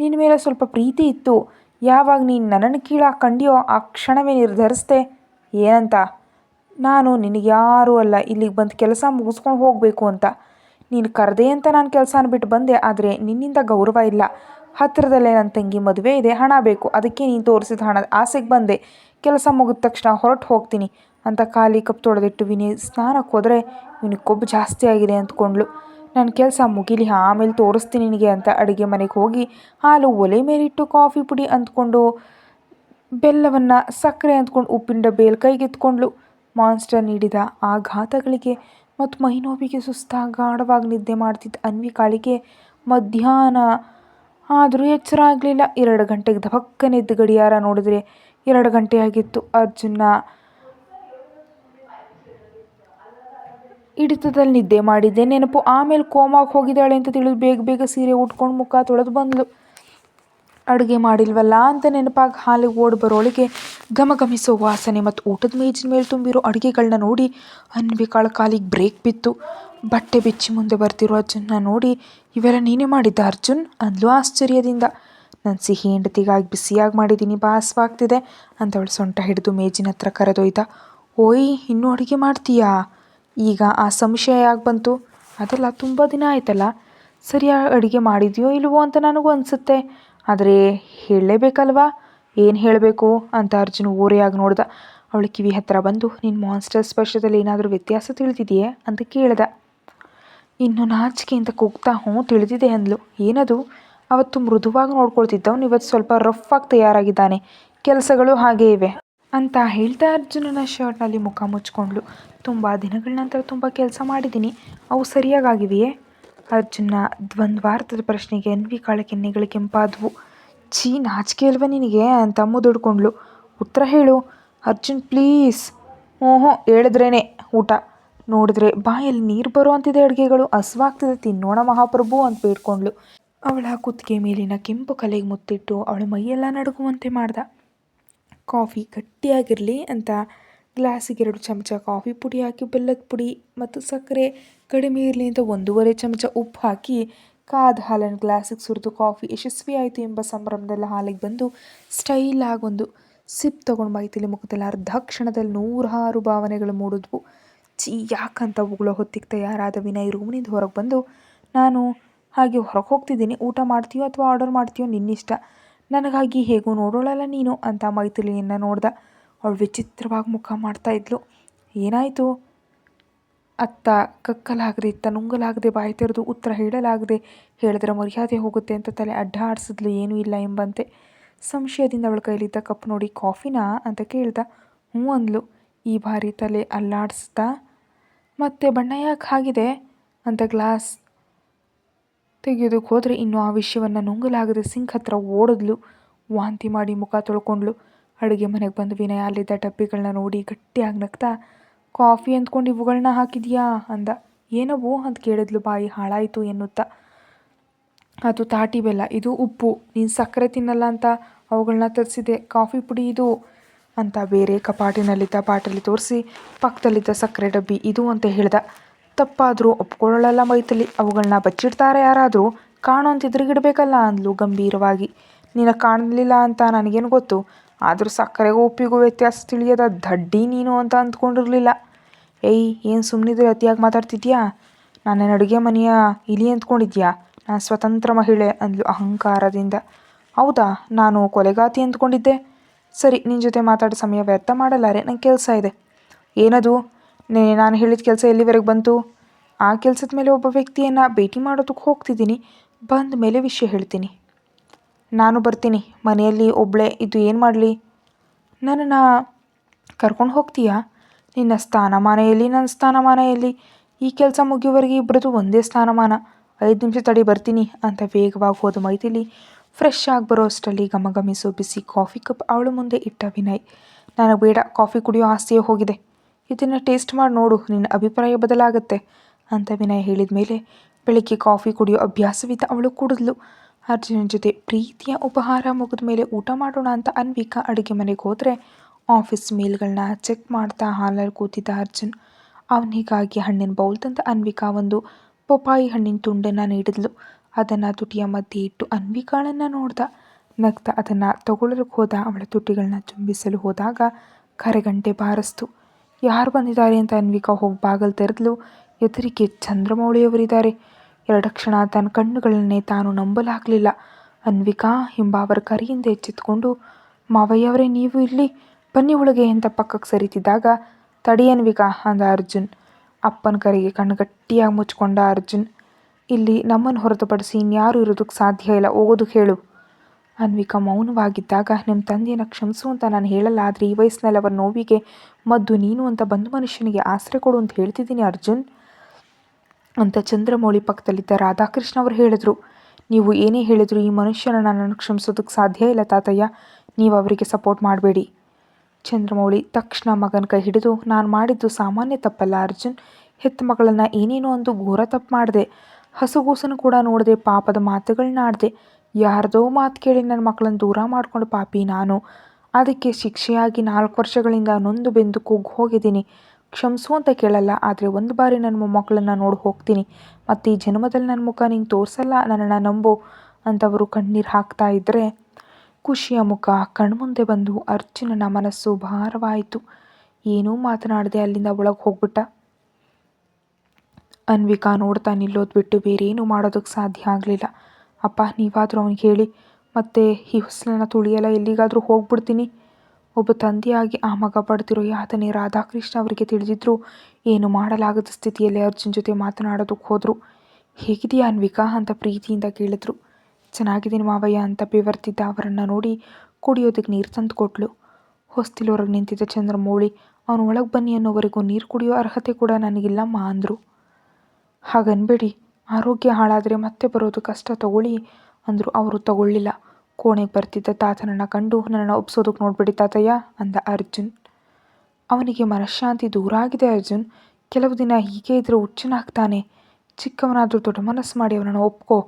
ನಿನ್ನ ಮೇಲೆ ಸ್ವಲ್ಪ ಪ್ರೀತಿ ಇತ್ತು. ಯಾವಾಗ ನೀನು ನನ್ನನ್ನು ಕೀಳಾಗಿ ಕಂಡಿಯೋ ಆ ಕ್ಷಣವೇ ನಿರ್ಧರಿಸ್ದೆ. ಏನಂತ? ನಾನು ನಿನಗೆ ಯಾರೂ ಅಲ್ಲ, ಇಲ್ಲಿಗೆ ಬಂದು ಕೆಲಸ ಮುಗಿಸ್ಕೊಂಡು ಹೋಗಬೇಕು ಅಂತ. ನೀನು ಕರೆದೆ ಅಂತ ನಾನು ಕೆಲಸನ ಬಿಟ್ಟು ಬಂದೆ, ಆದರೆ ನಿನ್ನಿಂದ ಗೌರವ ಇಲ್ಲ. ಹತ್ತಿರದಲ್ಲೇ ನನ್ನ ತಂಗಿ ಮದುವೆ ಇದೆ, ಹಣ ಬೇಕು, ಅದಕ್ಕೆ ನೀನು ತೋರಿಸಿದ ಹಣ, ಆಸೆಗೆ ಬಂದೆ, ಕೆಲಸ ಮುಗಿದ ತಕ್ಷಣ ಹೊರಟು ಹೋಗ್ತೀನಿ ಅಂತ ಖಾಲಿ ಕಪ್ ತೊಳೆದಿಟ್ಟು ವಿನಿ ಸ್ನಾನಕ್ಕೆ ಹೋದರೆ ವಿನಿ ಕೊಬ್ಬು ಜಾಸ್ತಿ ಆಗಿದೆ ಅಂದ್ಕೊಂಡ್ಳು ನನ್ನ ಕೆಲಸ ಮುಗಿಲಿ, ಆಮೇಲೆ ತೋರಿಸ್ತೀನಿ ನಿನಗೆ ಅಂತ ಅಡುಗೆ ಮನೆಗೆ ಹೋಗಿ ಹಾಲು ಒಲೆ ಮೇಲಿಟ್ಟು ಕಾಫಿ ಪುಡಿ ಅಂದ್ಕೊಂಡು ಬೆಲ್ಲವನ್ನು ಸಕ್ಕರೆ ಅಂದ್ಕೊಂಡು ಉಪ್ಪಿನ ಡಬ್ಬಿಯಲ್ಲಿ ಕೈಗೆತ್ಕೊಂಡ್ಳು ಮಾನ್ಸ್ಟರ್ ನೀಡಿದ ಆಘಾತಗಳಿಗೆ ಮತ್ತು ಮೈನೋವಿಗೆ ಸುಸ್ತಾಗಾಢವಾಗಿ ನಿದ್ದೆ ಮಾಡ್ತಿದ್ದ ಅನ್ವಿಕಾಳಿಗೆ ಮಧ್ಯಾಹ್ನ ಆದರೂ ಎಚ್ಚರ ಆಗಲಿಲ್ಲ. ಎರಡು ಗಂಟೆಗೆ ಧಬಕ್ಕನೆದ್ದು ಗಡಿಯಾರ ನೋಡಿದ್ರೆ ಎರಡು ಗಂಟೆ ಆಗಿತ್ತು. ಅರ್ಜುನ ಹಿಡಿತದಲ್ಲಿ ನಿದ್ದೆ ಮಾಡಿದ್ದೆ. ನೆನಪು ಆಮೇಲೆ ಕೋಮಾಗೆ ಹೋಗಿದ್ದಾಳೆ ಅಂತ ತಿಳಿದು ಬೇಗ ಬೇಗ ಸೀರೆ ಉಟ್ಕೊಂಡು ಮುಖ ತೊಳೆದು ಬಂದಳು ಅಡುಗೆ ಮಾಡಿಲ್ವಲ್ಲ ಅಂತ ನೆನಪಾಗಿ ಹಾಲಿಗೆ ಓಡಿ ಬರೋಳಿಗೆ ಘಮಘಮಿಸೋ ವಾಸನೆ ಮತ್ತು ಊಟದ ಮೇಜಿನ ಮೇಲೆ ತುಂಬಿರೋ ಅಡುಗೆಗಳನ್ನ ನೋಡಿ ಅನ್ಬೇಕಾಳ ಕಾಲಿಗೆ ಬ್ರೇಕ್ ಬಿತ್ತು. ಬಟ್ಟೆ ಬಿಚ್ಚಿ ಮುಂದೆ ಬರ್ತಿರೋ ಅರ್ಜುನ್ನ ನೋಡಿ, ಇವೆಲ್ಲ ನೀನೇ ಮಾಡಿದ್ದ ಅರ್ಜುನ್? ಅಂದ್ಲು ಆಶ್ಚರ್ಯದಿಂದ. ನನ್ನ ಸಿಹಿ ಹೆಂಡತಿಗಾಗಿ ಬಿಸಿಯಾಗಿ ಮಾಡಿದ್ದೀನಿ ಬಾಸವಾಗ್ತಿದೆ ಅಂತ ಅವಳು ಸೊಂಟ ಹಿಡಿದು ಮೇಜಿನ ಹತ್ರ ಕರೆದೊಯ್ದ. ಓಯ್, ಇನ್ನೂ ಅಡುಗೆ ಮಾಡ್ತೀಯಾ? ಈಗ ಆ ಸಂಶಯ ಯಾಕೆ ಬಂತು? ಅದೆಲ್ಲ ತುಂಬ ದಿನ ಆಯ್ತಲ್ಲ, ಸರಿಯಾಗಿ ಅಡುಗೆ ಮಾಡಿದ್ಯೋ ಇಲ್ವೋ ಅಂತ ನನಗೂ ಅನಿಸುತ್ತೆ. ಆದರೆ ಹೇಳಲೇಬೇಕಲ್ವಾ? ಏನು ಹೇಳಬೇಕು? ಅಂತ ಅರ್ಜುನ್ ಓರೆಯಾಗಿ ನೋಡ್ದ. ಅವಳು ಕಿವಿ ಹತ್ತಿರ ಬಂದು ನಿನ್ನ ಮಾನ್ಸ್ಟರ್ ಸ್ಪರ್ಶದಲ್ಲಿ ಏನಾದರೂ ವ್ಯತ್ಯಾಸ ತಿಳಿದಿದೆಯೇ? ಅಂತ ಕೇಳ್ದ. ಇನ್ನು ನಾಚಿಕೆಯಿಂದ ಕೂಗ್ತಾ ಹ್ಞೂ ತಿಳಿದಿದೆ ಅಂದ್ಲು. ಏನದು? ಅವತ್ತು ಮೃದುವಾಗಿ ನೋಡ್ಕೊಳ್ತಿದ್ದವನು ಇವತ್ತು ಸ್ವಲ್ಪ ರಫ್ ಆಗಿ ತಯಾರಾಗಿದ್ದಾನೆ. ಕೆಲಸಗಳು ಹಾಗೇ ಇವೆ. ಅಂತ ಹೇಳ್ತಾ ಅರ್ಜುನನ ಶರ್ಟ್ನಲ್ಲಿ ಮುಖ ಮುಚ್ಕೊಂಡ್ಳು ತುಂಬ ದಿನಗಳ ನಂತರ ತುಂಬ ಕೆಲಸ ಮಾಡಿದ್ದೀನಿ. ಅವು ಸರಿಯಾಗಿವೆಯೇ ಅರ್ಜುನ ದ್ವಂದ್ವಾರ್ಥದ ಪ್ರಶ್ನೆಗೆ ಅನ್ವಿ ಕಾಳ ಕೆನ್ನೆಗಳು ಕೆಂಪಾದವು. ಛೀ, ನಾಚಿಕೆ ಅಲ್ವಾ ನಿನಗೆ? ಅಂತ ಮುದುಡ್ಕೊಂಡ್ಳು ಉತ್ತರ ಹೇಳು. ಅರ್ಜುನ್ ಪ್ಲೀಸ್ ಓಹೋ, ಹೇಳಿದ್ರೇನೆ ಊಟ. ನೋಡಿದ್ರೆ ಬಾಯಲ್ಲಿ ನೀರು ಬರುವಂತಿದೆ ಅಡುಗೆಗಳು, ಹಸ್ವಾಗ್ತಿದೆ, ತಿನ್ನೋಣ ಮಹಾಪ್ರಭು ಅಂತ ಬೇಡ್ಕೊಂಡ್ಳು ಅವಳ ಕುತ್ತಿಗೆ ಮೇಲಿನ ಕೆಂಪು ಕಲೆಗೆ ಮುತ್ತಿಟ್ಟು ಅವಳ ಮೈಯೆಲ್ಲ ನಡುಗುವಂತೆ ಮಾಡ್ದ. ಕಾಫಿ ಗಟ್ಟಿಯಾಗಿರಲಿ ಅಂತ ಗ್ಲಾಸಿಗೆ ಎರಡು ಚಮಚ ಕಾಫಿ ಪುಡಿ ಹಾಕಿ, ಬೆಲ್ಲದ ಪುಡಿ ಮತ್ತು ಸಕ್ಕರೆ ಕಡಿಮೆ ಇರಲಿ ಅಂತ ಒಂದೂವರೆ ಚಮಚ ಉಪ್ಪು ಹಾಕಿ ಕಾದ ಹಾಲನ್ನು ಗ್ಲಾಸಿಗೆ ಸುರಿದು ಕಾಫಿ ಯಶಸ್ವಿ ಆಯಿತು ಎಂಬ ಸಂಭ್ರಮದಲ್ಲಿ ಹಾಲಿಗೆ ಬಂದು ಸ್ಟೈಲ್ ಆಗೊಂದು ಸಿಪ್ ತೊಗೊಂಡು ಬಾಯ್ತಿಲಿ ಮುಖದಲ್ಲಿ ಅರ್ಧ ಕ್ಷಣದಲ್ಲಿ ನೂರಾರು ಭಾವನೆಗಳು ಮೂಡಿದ್ವು. ಚಿ, ಯಾಕಂತ ಉಗುಳ ಹೊತ್ತಿಗೆ ತಯಾರಾದ ವಿನಯ್ ರೂಮ್ನಿಂದ ಹೊರಗೆ ಬಂದು, ನಾನು ಹಾಗೆ ಹೊರಗೆ ಹೋಗ್ತಿದ್ದೀನಿ, ಊಟ ಮಾಡ್ತೀಯೋ ಅಥವಾ ಆರ್ಡರ್ ಮಾಡ್ತೀಯೋ ನಿನ್ನಿಷ್ಟ. ನನಗಾಗಿ ಹೇಗೂ ನೋಡೋಳಲ್ಲ ನೀನು, ಅಂತ ಮೈಥಿಲಿಯನ್ನು ನೋಡ್ದ. ಅವಳು ವಿಚಿತ್ರವಾಗಿ ಮುಖ ಮಾಡ್ತಾ ಇದ್ಲು. ಏನಾಯಿತು? ಅತ್ತ, ಕಕ್ಕಲಾಗದೆ, ಇತ್ತ ನುಂಗಲಾಗದೆ, ಬಾಯಿ ತೆರೆದು ಉತ್ತರ ಹೇಳಲಾಗದೆ, ಹೇಳಿದ್ರೆ ಮರ್ಯಾದೆ ಹೋಗುತ್ತೆ ಅಂತ ತಲೆ ಅಡ್ಡ ಆಡಿಸಿದ್ಲು, ಏನೂ ಇಲ್ಲ ಎಂಬಂತೆ. ಸಂಶಯದಿಂದ ಅವಳ ಕೈಲಿದ್ದ ಕಪ್ ನೋಡಿ, ಕಾಫಿನಾ? ಅಂತ ಕೇಳ್ದ. ಹ್ಞೂ, ಅಂದ್ಲು. ಈ ಬಾರಿ ತಲೆ ಅಲ್ಲಾಡಿಸ್ತಾ ಮತ್ತೆ ಬಣ್ಣ ಯಾಕೆ ಆಗಿದೆ ಅಂತ ಗ್ಲಾಸ್ ತೆಗೆಯೋದಕ್ಕೆ ಹೋದರೆ ಇನ್ನು ಆ ವಿಷಯವನ್ನು ನುಂಗಲಾಗದೆ ಸಿಂಕ್ ಹತ್ರ ಓಡಿದ್ಲು. ವಾಂತಿ ಮಾಡಿ ಮುಖ ತೊಳ್ಕೊಂಡ್ಲು. ಅಡುಗೆ ಮನೆಗೆ ಬಂದು ವಿನಯ ಅಲ್ಲಿದ್ದ ಡಬ್ಬಿಗಳನ್ನ ನೋಡಿ ಗಟ್ಟಿಯಾಗಿ ನಗ್ತಾ, ಕಾಫಿ ಅಂದ್ಕೊಂಡು ಇವುಗಳನ್ನ ಹಾಕಿದ್ಯಾ? ಅಂದ. ಏನವು ಅಂತ ಕೇಳಿದ್ಲು ಬಾಯಿ ಹಾಳಾಯಿತು ಎನ್ನುತ್ತಾ. ಅದು ತಾಟಿ ಬೆಲ್ಲ, ಇದು ಉಪ್ಪು. ನೀನು ಸಕ್ಕರೆ ತಿನ್ನಲ್ಲ ಅಂತ ಅವುಗಳನ್ನ ತರಿಸಿದೆ. ಕಾಫಿ ಪುಡಿ ಇದು. ಅಂತ ಬೇರೆ ಕಪಾಟಿನಲ್ಲಿದ್ದ ಬಾಟಲಿ ತೋರಿಸಿ ಪಕ್ಕದಲ್ಲಿದ್ದ ಸಕ್ಕರೆ ಡಬ್ಬಿ ಇದು ಅಂತ ಹೇಳ್ದ. ತಪ್ಪಾದರೂ ಒಪ್ಕೊಳ್ಳಲ್ಲ ಮೈತಲಿ ಅವುಗಳನ್ನ ಬಚ್ಚಿಡ್ತಾರೆ ಯಾರಾದರೂ. ಕಾಣು ಅಂತ ಎದುರುಗಿಡಬೇಕಲ್ಲ ಅಂದ್ಲು ಗಂಭೀರವಾಗಿ. ನಿನ್ನ ಕಾಣಲಿಲ್ಲ ಅಂತ ನನಗೇನು ಗೊತ್ತು? ಆದರೂ ಸಕ್ಕರೆಗೂ ಉಪ್ಪಿಗೂ ವ್ಯತ್ಯಾಸ ತಿಳಿಯದ ದಡ್ಡಿ ನೀನು ಅಂತ ಅಂದ್ಕೊಂಡಿರಲಿಲ್ಲ. ಏಯ್, ಏನು ಸುಮ್ಮನಿದ್ರೆ ಅತಿಯಾಗಿ ಮಾತಾಡ್ತಿದ್ಯಾ? ನನ್ನ ಅಡುಗೆ ಮನೆಯ ಇಲಿ ಅಂದ್ಕೊಂಡಿದ್ಯಾ? ನಾನು ಸ್ವತಂತ್ರ ಮಹಿಳೆ ಅಂದ್ಲು ಅಹಂಕಾರದಿಂದ. ಹೌದಾ, ನಾನು ಕೊಲೆಗಾತಿ ಅಂದ್ಕೊಂಡಿದ್ದೆ. ಸರಿ ನಿನ್ನ ಜೊತೆ ಮಾತಾಡೋ ಸಮಯ ವ್ಯರ್ಥ ಮಾಡಲಾರೆ. ನನಗೆ ಕೆಲಸ ಇದೆ. ಏನದು? ನೇ, ನಾನು ಹೇಳಿದ ಕೆಲಸ ಎಲ್ಲಿವರೆಗೆ ಬಂತು? ಆ ಕೆಲಸದ ಮೇಲೆ ಒಬ್ಬ ವ್ಯಕ್ತಿಯನ್ನು ಭೇಟಿ ಮಾಡೋದಕ್ಕೆ ಹೋಗ್ತಿದ್ದೀನಿ. ಬಂದ ಮೇಲೆ ವಿಷಯ ಹೇಳ್ತೀನಿ. ನಾನು ಬರ್ತೀನಿ. ಮನೆಯಲ್ಲಿ ಒಬ್ಬಳೆ ಇದು ಏನು ಮಾಡಲಿ? ನನ್ನನ್ನು ಕರ್ಕೊಂಡು ಹೋಗ್ತೀಯಾ? ನಿನ್ನ ಸ್ಥಾನಮಾನ ಎಲ್ಲಿ ನನ್ನ ಸ್ಥಾನಮಾನ ಎಲ್ಲಿ ಈ ಕೆಲಸ ಮುಗಿಯುವವರೆಗೆ ಇಬ್ಬರದು ಒಂದೇ ಸ್ಥಾನಮಾನ. ಐದು ನಿಮಿಷ ತಡಿ ಬರ್ತೀನಿ ಅಂತ ವೇಗವಾಗಿ ಹೋದ ಮೈಥಿಲಿ ಫ್ರೆಶ್ ಆಗಿ ಬರೋ ಅಷ್ಟರಲ್ಲಿ ಘಮಘಮಿಸೋ ಬಿಸಿ ಕಾಫಿ ಕಪ್ ಅವಳ ಮುಂದೆ ಇಟ್ಟ ವಿನಯ್. ನನಗೆ ಬೇಡ, ಕಾಫಿ ಕುಡಿಯೋ ಆಸೆಯೇ ಹೋಗಿದೆ. ಇದನ್ನು ಟೇಸ್ಟ್ ಮಾಡಿ ನೋಡು, ನಿನ್ನ ಅಭಿಪ್ರಾಯ ಬದಲಾಗುತ್ತೆ, ಅಂತ ವಿನಯ್ ಹೇಳಿದ ಮೇಲೆ ಬೆಳಿಗ್ಗೆ ಕಾಫಿ ಕುಡಿಯೋ ಅಭ್ಯಾಸವಿದ್ದ ಅವಳು ಕುಡಿದ್ಲು. ಅರ್ಜುನ ಜೊತೆ ಪ್ರೀತಿಯ ಉಪಹಾರ ಮುಗಿದ ಮೇಲೆ ಊಟ ಮಾಡೋಣ ಅಂತ ಅನ್ವಿಕಾ ಅಡುಗೆ ಮನೆಗೆ ಹೋದರೆ ಆಫೀಸ್ ಮೇಲ್ಗಳನ್ನ ಚೆಕ್ ಮಾಡ್ತಾ ಹಾಲಲ್ಲಿ ಕೂತಿದ್ದ ಅರ್ಜುನ್. ಅವನಿಗಾಗಿ ಹಣ್ಣಿನ ಬೌಲ್ ತಂದ ಅನ್ವಿಕಾ ಒಂದು ಪಪ್ಪಾಯಿ ಹಣ್ಣಿನ ತುಂಡನ್ನು ನೀಡಿದ್ಲು. ಅದನ್ನು ತುಟಿಯ ಮಧ್ಯೆ ಇಟ್ಟು ಅನ್ವಿಕಾಳನ್ನು ನೋಡ್ದ. ನಗ್ತ ಅದನ್ನು ತಗೊಳ್ಳೋದಕ್ಕೆ ಹೋದ. ಅವಳ ತುಟಿಗಳನ್ನ ಚುಂಬಿಸಲು ಹೋದಾಗ ಕರೆಗಂಟೆ ಬಾರಿಸ್ತು. ಯಾರು ಬಂದಿದ್ದಾರೆ ಅಂತ ಅನ್ವಿಕಾ ಹೋಗಿ ಬಾಗಲ್ ತೆರೆದ್ಲು. ಎದುರಿಗೆ ಚಂದ್ರಮೌಳಿಯವರಿದ್ದಾರೆ. ಎರಡು ಕ್ಷಣ ತನ್ನ ಕಣ್ಣುಗಳನ್ನೇ ತಾನು ನಂಬಲಾಗಲಿಲ್ಲ. ಅನ್ವಿಕಾ ಹಿಂಬಾವರ ಕರಿಯಿಂದ ಎಚ್ಚೆತ್ಕೊಂಡು ಮಾವಯ್ಯವರೇ ನೀವು ಇಲ್ಲಿ ಬನ್ನಿ ಒಳಗೆ ಅಂತ ಪಕ್ಕಕ್ಕೆ ಸರಿತಿದ್ದಾಗ, ತಡಿ ಅನ್ವಿಕಾ ಅಂದ ಅರ್ಜುನ್. ಅಪ್ಪನ ಕರೆಗೆ ಕಣ್ಣು ಗಟ್ಟಿಯಾಗಿ ಮುಚ್ಕೊಂಡ ಅರ್ಜುನ್. ಇಲ್ಲಿ ನಮ್ಮನ್ನು ಹೊರತುಪಡಿಸಿ ಇನ್ಯಾರೂ ಇರೋದಕ್ಕೆ ಸಾಧ್ಯ ಇಲ್ಲ. ಓದು, ಹೇಳು. ಅನ್ವಿಕಾ ಮೌನವಾಗಿದ್ದಾಗ ನಿಮ್ಮ ತಂದೆಯನ್ನು ಕ್ಷಮಿಸು ಅಂತ ನಾನು ಹೇಳಲ್ಲ. ಆದರೆ ಈ ವಯಸ್ಸಿನಲ್ಲಿ ಅವರ ನೋವಿಗೆ ಮದ್ದು ನೀನು ಅಂತ ಬಂದು ಮನುಷ್ಯನಿಗೆ ಆಸರೆ ಕೊಡು ಅಂತ ಹೇಳ್ತಿದ್ದೀನಿ, ಅರ್ಜುನ್ ಅಂತ ಚಂದ್ರಮೌಳಿ ಪಕ್ಕದಲ್ಲಿದ್ದ ರಾಧಾಕೃಷ್ಣ ಅವರು ಹೇಳಿದರು. ನೀವು ಏನೇ ಹೇಳಿದ್ರು ಈ ಮನುಷ್ಯನ ನನ್ನನ್ನು ಕ್ಷಮಿಸೋದಕ್ಕೆ ಸಾಧ್ಯ ಇಲ್ಲ ತಾತಯ್ಯ. ನೀವು ಅವರಿಗೆ ಸಪೋರ್ಟ್ ಮಾಡಬೇಡಿ ಚಂದ್ರಮೌಳಿ ತಕ್ಷಣ ಮಗನ ಕೈ ಹಿಡಿದು, ನಾನು ಮಾಡಿದ್ದು ಸಾಮಾನ್ಯ ತಪ್ಪಲ್ಲ ಅರ್ಜುನ್. ಹೆತ್ತ ಮಗಳನ್ನು ಏನೇನೋ ಒಂದು ಘೋರ ತಪ್ಪು ಮಾಡಿದೆ. ಹಸುಗೂಸನ್ನು ಕೂಡ ನೋಡದೆ, ಪಾಪದ ಮಾತುಗಳನ್ನ ಆಡಿದೆ ಯಾರ್ದೋ ಮಾತು ಕೇಳಿ ನನ್ನ ಮಕ್ಕಳನ್ನು ದೂರ ಮಾಡಿಕೊಂಡು ಪಾಪಿ ನಾನು. ಅದಕ್ಕೆ ಶಿಕ್ಷೆಯಾಗಿ ನಾಲ್ಕು ವರ್ಷಗಳಿಂದ ನೊಂದು ಬೆಂದು ಕುಗ್ಗಿ ಹೋಗಿದ್ದೀನಿ. ಕ್ಷಮಿಸು ಅಂತ ಕೇಳಲ್ಲ, ಆದರೆ ಒಂದು ಬಾರಿ ನನ್ನ ಮೊಮ್ಮಕ್ಕಳನ್ನು ನೋಡಿ ಹೋಗ್ತೀನಿ. ಮತ್ತು ಈ ಜನ್ಮದಲ್ಲಿ ನನ್ನ ಮುಖ ನಿಂಗೆ ತೋರಿಸಲ್ಲ, ನನ್ನನ್ನು ನಂಬು ಅಂತವರು ಕಣ್ಣೀರು ಹಾಕ್ತಾ ಇದ್ದರೆ ಖುಷಿಯ ಮುಖ ಕಣ್ಮುಂದೆ ಬಂದು ಅರ್ಜುನನ ಮನಸ್ಸು ಭಾರವಾಯಿತು. ಏನೂ ಮಾತನಾಡದೆ ಅಲ್ಲಿಂದ ಒಳಗೆ ಹೋಗ್ಬಿಟ್ಟ. ಅನ್ವಿಕಾ ನೋಡ್ತಾ ನಿಲ್ಲೋದು ಬಿಟ್ಟು ಬೇರೇನು ಮಾಡೋದಕ್ಕೆ ಸಾಧ್ಯ ಆಗಲಿಲ್ಲ. ಅಪ್ಪ, ನೀವಾದರೂ ಅವ್ನಿಗೆ ಹೇಳಿ. ಮತ್ತೆ ಈ ಹೊಸಲನ್ನ ತುಳಿಯಲ್ಲ, ಎಲ್ಲಿಗಾದರೂ ಹೋಗ್ಬಿಡ್ತೀನಿ. ಒಬ್ಬ ತಂದೆಯಾಗಿ ಆ ಮಗ ಪಡ್ತಿರೋ ಯಾತನೆ ರಾಧಾಕೃಷ್ಣ ಅವರಿಗೆ ತಿಳಿದಿದ್ರು ಏನು ಮಾಡಲಾಗದ ಸ್ಥಿತಿಯಲ್ಲಿ ಅರ್ಜುನ್ ಜೊತೆ ಮಾತನಾಡೋದಕ್ಕೆ ಹೋದರು. ಹೇಗಿದೆಯಾ ಅನ್ವಿಕಾ ಅಂತ ಪ್ರೀತಿಯಿಂದ ಕೇಳಿದ್ರು. ಚೆನ್ನಾಗಿದ್ದೀನಿ ಮಾವಯ್ಯ ಅಂತ ಬೆವರ್ತಿದ್ದ ಅವರನ್ನು ನೋಡಿ ಕುಡಿಯೋದಕ್ಕೆ ನೀರು ತಂದು ಕೊಟ್ಲು ಹೊಸ್ತಿಲೊರಗೆ ನಿಂತಿದ್ದ ಚಂದ್ರಮೌಳಿ ಅವನು ಒಳಗೆ ಬನ್ನಿ ಅನ್ನೋವರೆಗೂ ನೀರು ಕುಡಿಯೋ ಅರ್ಹತೆ ಕೂಡ ನನಗಿಲ್ಲಮ್ಮ, ಅಂದರು. ಹಾಗನ್ಬೇಡಿ. ಆರೋಗ್ಯ ಹಾಳಾದರೆ ಮತ್ತೆ ಬರೋದು ಕಷ್ಟ, ತಗೊಳ್ಳಿ ಅಂದರು ಅವರು ತಗೊಳ್ಳಿಲ್ಲ. ಕೋಣೆಗೆ ಬರ್ತಿದ್ದ ತಾತನನ್ನು ಕಂಡು ನನ್ನನ್ನು ಒಪ್ಸೋದಕ್ಕೆ ನೋಡ್ಬಿಡಿ ತಾತಯ್ಯ ಅಂದ ಅರ್ಜುನ್. ಅವನಿಗೆ ಮನಃಶಾಂತಿ ದೂರ ಆಗಿದೆ ಅರ್ಜುನ್. ಕೆಲವು ದಿನ ಹೀಗೆ ಇದ್ದರೆ ಹುಚ್ಚನಾಗ್ತಾನೆ. ಚಿಕ್ಕವನಾದರೂ ದೊಡ್ಡ ಮನಸ್ಸು ಮಾಡಿ ಅವನನ್ನು ಒಪ್ಕೋ.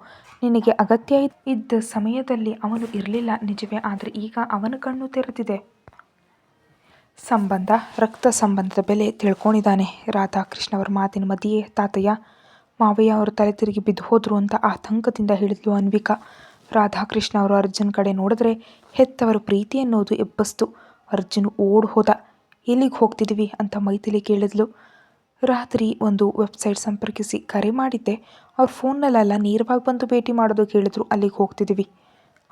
ನಿನಗೆ ಅಗತ್ಯ ಇದ್ದ ಸಮಯದಲ್ಲಿ ಅವನು ಇರಲಿಲ್ಲ ನಿಜವೇ, ಆದರೆ ಈಗ ಅವನ ಕಣ್ಣು ತೆರೆದಿದೆ. ಸಂಬಂಧ, ರಕ್ತ ಸಂಬಂಧದ ಬೆಲೆ ತಿಳ್ಕೊಂಡಿದ್ದಾನೆ. ರಾಧಾಕೃಷ್ಣ ಅವರ ಮಾತಿನ ಮಧ್ಯೆ, ತಾತಯ್ಯ ಮಾವಯ್ಯ ಅವರು ತಲೆ ತಿರುಗಿ ಬಿದ್ದು ಹೋದ್ರು ಅಂತ ಆತಂಕದಿಂದ ಹೇಳಿದ್ಲು ಅನ್ವಿಕಾ. ರಾಧಾಕೃಷ್ಣ ಅವರು ಅರ್ಜುನ್ ಕಡೆ ನೋಡಿದ್ರೆ ಹೆತ್ತವರ ಪ್ರೀತಿ ಅನ್ನೋದು ಎಬ್ಬಸ್ತು. ಅರ್ಜುನ್ ಓಡ್ ಹೋದ. ಎಲ್ಲಿಗೆ ಹೋಗ್ತಿದ್ವಿ ಅಂತ ಮೈಥಿಲಿ ಕೇಳಿದ್ಲು. ರಾತ್ರಿ ಒಂದು ವೆಬ್ಸೈಟ್ ಸಂಪರ್ಕಿಸಿ ಕರೆ ಮಾಡಿದ್ದೆ. ಅವ್ರ ಫೋನ್ನಲ್ಲೆಲ್ಲ ನೇರವಾಗಿ ಬಂದು ಭೇಟಿ ಮಾಡೋದು ಕೇಳಿದ್ರು ಅಲ್ಲಿಗೆ ಹೋಗ್ತಿದ್ದೀವಿ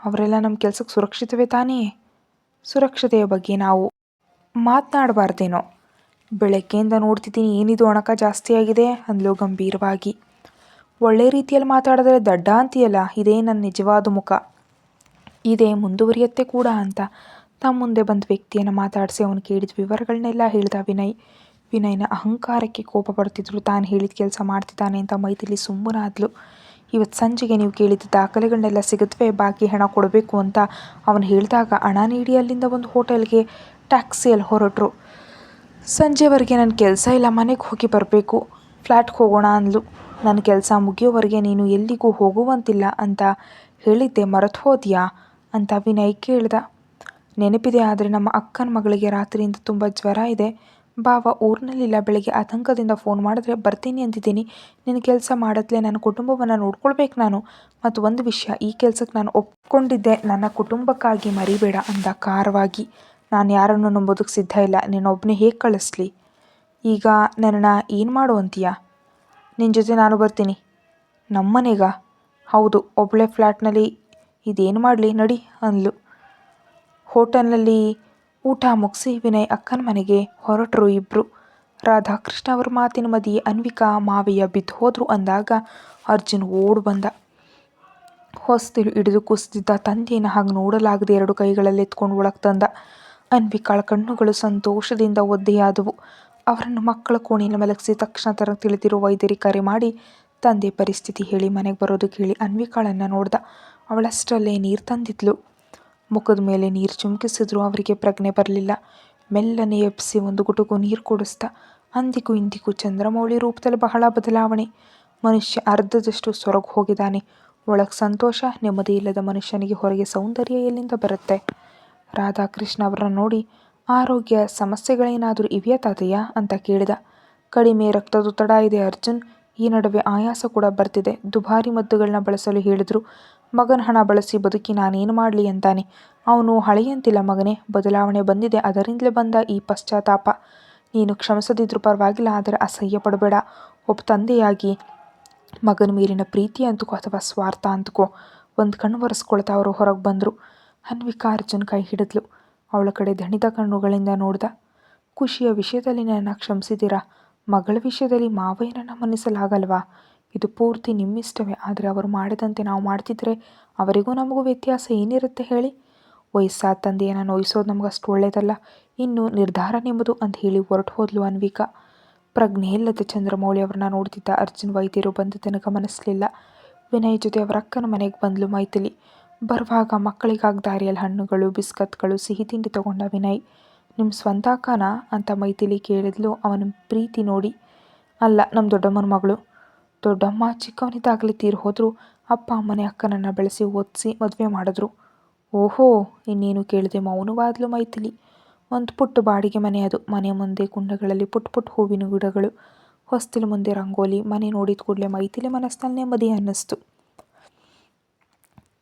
ಅವರೆಲ್ಲ ನಮ್ಮ ಕೆಲಸಕ್ಕೆ ಸುರಕ್ಷಿತವೇ ತಾನೇ? ಸುರಕ್ಷತೆಯ ಬಗ್ಗೆ ನಾವು ಮಾತನಾಡಬಾರ್ದೇನೋ? ಬೆಳಗ್ಗೆಯಿಂದ ನೋಡ್ತಿದ್ದೀನಿ, ಏನಿದು ಒಣಕ ಜಾಸ್ತಿ ಆಗಿದೆ ಅಂದ್ಲು ಗಂಭೀರವಾಗಿ. ಒಳ್ಳೆ ರೀತಿಯಲ್ಲಿ ಮಾತಾಡಿದ್ರೆ ದಡ್ಡ ಅಂತೀಯಲ್ಲ, ಇದೇ ನನ್ನ ನಿಜವಾದ ಮುಖ. ಇದೇ ಮುಂದುವರಿಯತ್ತೆ ಕೂಡ ಅಂತ. ತಮ್ಮ ಮುಂದೆ ಬಂದ ವ್ಯಕ್ತಿಯನ್ನು ಮಾತಾಡಿಸಿ ಅವನು ಕೇಳಿದ ವಿವರಗಳನ್ನೆಲ್ಲ ಹೇಳಿದ ವಿನಯ್. ವಿನಯ್ನ ಅಹಂಕಾರಕ್ಕೆ ಕೋಪ ಪಡ್ತಿದ್ರು ತಾನು ಹೇಳಿದ ಕೆಲಸ ಮಾಡ್ತಿದ್ದಾನೆ ಅಂತ ಮೈತಿಲಿ ಸುಮ್ಮನಾದ್ಲು. ಇವತ್ತು ಸಂಜೆಗೆ ನೀವು ಕೇಳಿದ ದಾಖಲೆಗಳನ್ನೆಲ್ಲ ಸಿಗುತ್ತವೆ ಬಾಕಿ ಹಣ ಕೊಡಬೇಕು ಅಂತ ಅವನು ಹೇಳಿದಾಗ ಹಣ ನೀಡಿ ಅಲ್ಲಿಂದ ಒಂದು ಹೋಟೆಲ್ಗೆ, ಟ್ಯಾಕ್ಸಿಯಲ್ಲಿ ಹೊರಟರು. ಸಂಜೆವರೆಗೆ ನನ್ನ ಕೆಲಸ ಇಲ್ಲ, ಮನೆಗೆ ಹೋಗಿ ಬರಬೇಕು. ಫ್ಲ್ಯಾಟ್ಗೆ ಹೋಗೋಣ ಅಂದ್ಲು. ನನ್ನ ಕೆಲಸ ಮುಗಿಯೋವರೆಗೆ ನೀನು ಎಲ್ಲಿಗೂ ಹೋಗುವಂತಿಲ್ಲ ಅಂತ ಹೇಳಿದ್ದೆ. ಮರೆತು ಹೋದ್ಯಾ? ಅಂತ ವಿನಯ್ ಕೇಳ್ದ. ನೆನಪಿದೆ ಆದರೆ ನಮ್ಮ ಅಕ್ಕನ ಮಗಳಿಗೆ ರಾತ್ರಿಯಿಂದ ತುಂಬ ಜ್ವರ ಇದೆ. ಬಾವ ಊರಿನಲ್ಲಿಲ್ಲ. ಬೆಳಗ್ಗೆ ಆತಂಕದಿಂದ ಫೋನ್ ಮಾಡಿದ್ರೆ, ಬರ್ತೀನಿ ಅಂತಿದ್ದೀನಿ. ನಿನ್ನ ಕೆಲಸ ಮಾಡತ್ಲೆ ನನ್ನ ಕುಟುಂಬವನ್ನು ನೋಡ್ಕೊಳ್ಬೇಕು ನಾನು. ಮತ್ತು ಒಂದು ವಿಷಯ, ಈ ಕೆಲಸಕ್ಕೆ ನಾನು ಒಪ್ಕೊಂಡಿದ್ದೆ. ನನ್ನ ಕುಟುಂಬಕ್ಕಾಗಿ ಮರಿಬೇಡ ಅಂದ ಖಾರವಾಗಿ. ನಾನು ಯಾರನ್ನು ನಂಬೋದಕ್ಕೆ ಸಿದ್ಧ ಇಲ್ಲ ನೀನೊಬ್ಬನೇ ಹೇಗೆ ಕಳಿಸ್ಲಿ? ಈಗ ನನ್ನ ಏನು ಮಾಡು ನಿನ್ನ ಜೊತೆ ನಾನು ಬರ್ತೀನಿ. ನಮ್ಮನೆಗ? ಹೌದು ಒಬ್ಬಳೆ ಫ್ಲ್ಯಾಟ್ನಲ್ಲಿ ಇದೇನು ಮಾಡಲಿ? ನಡಿ, ಅಂದ್ಲು. ಹೋಟೆಲ್ನಲ್ಲಿ ಊಟ ಮುಗಿಸಿ ವಿನಯ್ ಅಕ್ಕನ ಮನೆಗೆ ಹೊರಟರು ಇಬ್ಬರು ರಾಧಾಕೃಷ್ಣ ಅವರ ಮಾತಿನ ಮಧ್ಯೆ ಅನ್ವಿಕಾ ಮಾವಿಯ ಬಿದ್ದು ಹೋದರು ಅಂದಾಗ ಅರ್ಜುನ್ ಓಡ್ ಬಂದ. ಹೊಸ್ತಿಲು ಹಿಡಿದು ಕುಸಿದಿದ್ದ ತಂದೆಯನ್ನು ಹಾಗೆ ನೋಡಲಾಗದೆ ಎರಡು ಕೈಗಳಲ್ಲಿ ಎತ್ಕೊಂಡು ಒಳಗೆ ತಂದ. ಅನ್ವಿಕಾಳ ಕಣ್ಣುಗಳು ಸಂತೋಷದಿಂದ ಒದ್ದೆಯಾದವು. ಅವರನ್ನು ಮಕ್ಕಳ ಕೋಣೆಯಲ್ಲಿ ಮಲಗಿಸಿ ತಕ್ಷಣ ತರ ತಿಳಿದಿರುವ ವೈದ್ಯರಿ ಕರೆ ಮಾಡಿ, ತಂದೆ ಪರಿಸ್ಥಿತಿ ಹೇಳಿ ಮನೆಗೆ ಬರೋದು ಕೇಳಿ ಅನ್ವಿಕಾಳನ್ನು ನೋಡ್ದ. ಅವಳಷ್ಟರಲ್ಲೇ ನೀರು ತಂದಿದ್ಲು. ಮುಖದ ಮೇಲೆ ನೀರು ಚುಮಕಿಸಿದ್ರು ಅವರಿಗೆ ಪ್ರಜ್ಞೆ ಬರಲಿಲ್ಲ. ಮೆಲ್ಲನೆ ಎಬ್ಬಿಸಿ ಒಂದು ಗುಟುಕು ನೀರು ಕುಡಿಸ್ದ. ಅಂದಿಗೂ ಇಂದಿಗೂ ಚಂದ್ರಮೌಳಿ ರೂಪದಲ್ಲಿ ಬಹಳ ಬದಲಾವಣೆ. ಮನುಷ್ಯ ಅರ್ಧದಷ್ಟು ಸೊರಗು ಹೋಗಿದ್ದಾನೆ. ಒಳಗೆ ಸಂತೋಷ, ನೆಮ್ಮದಿ ಇಲ್ಲದ ಮನುಷ್ಯನಿಗೆ ಹೊರಗೆ ಸೌಂದರ್ಯ ಎಲ್ಲಿಂದ ಬರುತ್ತೆ? ರಾಧಾಕೃಷ್ಣ ಅವರನ್ನು ನೋಡಿ, ಆರೋಗ್ಯ ಸಮಸ್ಯೆಗಳೇನಾದರೂ ಇವೆಯಾ ತಾತಯ್ಯ? ಅಂತ ಕೇಳಿದ. ಕಡಿಮೆ ರಕ್ತದೊತ್ತಡ ಇದೆ ಅರ್ಜುನ್. ಈ ನಡುವೆ ಆಯಾಸ ಕೂಡ ಬರ್ತಿದೆ. ದುಬಾರಿ ಮದ್ದುಗಳನ್ನ ಬಳಸಲು ಹೇಳಿದ್ರು. ಮಗನ ಹಣ ಬಳಸಿ ಬದುಕಿ ನಾನೇನು ಮಾಡಲಿ ಅಂತಾನೆ. ಅವನು ಹಳೆಯಂತಿಲ್ಲ ಮಗನೇ. ಬದಲಾವಣೆ ಬಂದಿದೆ. ಅದರಿಂದಲೇ ಬಂದ ಈ ಪಶ್ಚಾತ್ತಾಪ. ನೀನು ಕ್ಷಮಿಸದಿದ್ರೂ ಪರವಾಗಿಲ್ಲ. ಆದರೆ ಅಸಹ್ಯ ಪಡಬೇಡ. ಒಬ್ಬ ತಂದೆಯಾಗಿ ಮಗನ ಮೇಲಿನ ಪ್ರೀತಿ ಅಂತಕೋ ಅಥವಾ ಸ್ವಾರ್ಥ ಅಂತಕೋ. ಒಂದು ಕಣ್ಣು ಒರೆಸ್ಕೊಳ್ತಾ ಅವರು ಹೊರಗೆ ಬಂದರು. ಅನ್ವಿಕಾ ಅರ್ಜುನ್ ಕೈ ಹಿಡಿದ್ಲು. ಅವಳ ಕಡೆ ದಣಿದ ಕಣ್ಣುಗಳಿಂದ ನೋಡ್ದ. ಖುಷಿಯ ವಿಷಯದಲ್ಲಿ ನನ್ನ ಕ್ಷಮಿಸಿದ್ದೀರಾ? ಮಗಳ ವಿಷಯದಲ್ಲಿ ಮಾವಯ್ಯನನ್ನು ಮನ್ನಿಸಲಾಗಲ್ವಾ ಇದು ಪೂರ್ತಿ ನಿಮ್ಮಿಷ್ಟವೇ. ಆದರೆ ಅವರು ಮಾಡಿದಂತೆ ನಾವು ಮಾಡ್ತಿದ್ರೆ ಅವರಿಗೂ ನಮಗೂ ವ್ಯತ್ಯಾಸ ಏನಿರುತ್ತೆ ಹೇಳಿ? ವಯಸ್ಸಾದ ತಂದೆಯನ್ನು ನೋಯಿಸೋದು ನಮಗಷ್ಟು ಒಳ್ಳೆಯದಲ್ಲ ಇನ್ನು ನಿರ್ಧಾರ ನಿಮ್ಮದು ಅಂತ ಹೇಳಿ ಹೊರಟು ಹೋದ್ಲು ಅನ್ವಿಕಾ. ಪ್ರಜ್ಞೆ ಇಲ್ಲದ ಚಂದ್ರಮೌಳಿ ಅವ್ರನ್ನ ನೋಡ್ತಿದ್ದ ಅರ್ಜುನ್ ವೈದ್ಯರು ಬಂದದ್ದನ್ನು ಗಮನಿಸಲಿಲ್ಲ ವಿನಯ್ ಜೊತೆ ಅವರ ಅಕ್ಕನ ಮನೆಗೆ ಬಂದ್ಲು ಮೈಥಿಲಿ. ಬರುವಾಗ ಮಕ್ಕಳಿಗಾಗಿ ದಾರಿಯಲ್ಲಿ ಹಣ್ಣುಗಳು, ಬಿಸ್ಕತ್ಗಳು, ಸಿಹಿ ತಿಂಡಿ ತಗೊಂಡ ವಿನಯ್ ನಿಮ್ಮ ಸ್ವಂತ ಅಂತ ಮೈಥಿಲಿ ಕೇಳಿದ್ಲು. ಅವನ ಪ್ರೀತಿ ನೋಡಿ, ಅಲ್ಲ ನಮ್ಮ ದೊಡ್ಡಮ್ಮನ ಮಗಳು. ದೊಡ್ಡಮ್ಮ ಚಿಕ್ಕವನಿದ್ದಾಗಲೇ ತೀರು ಹೋದರು, ಅಪ್ಪ ಅಮ್ಮನೆ ಅಕ್ಕನನ್ನು ಬೆಳೆಸಿ ಓದಿಸಿ ಮದುವೆ ಮಾಡಿದ್ರು. ಓಹೋ! ಇನ್ನೇನು ಕೇಳಿದೆ ಮೌನವಾದ್ಲು ಮೈಥಿಲಿ. ಒಂದು ಪುಟ್ಟ ಬಾಡಿಗೆ ಮನೆ ಅದು. ಮನೆ ಮುಂದೆ ಕುಂಡಗಳಲ್ಲಿ ಪುಟ್ಟ ಪುಟ್ಟ ಹೂವಿನ ಗಿಡಗಳು. ಹೊಸ್ತಿಲು ಮುಂದೆ ರಂಗೋಲಿ. ಮನೆ ನೋಡಿದ ಕೂಡಲೇ ಮೈಥಿಲಿ ಮನಸ್ಸಿನಲ್ಲಿ ನೆಮ್ಮದಿ ಅನ್ನಿಸ್ತು.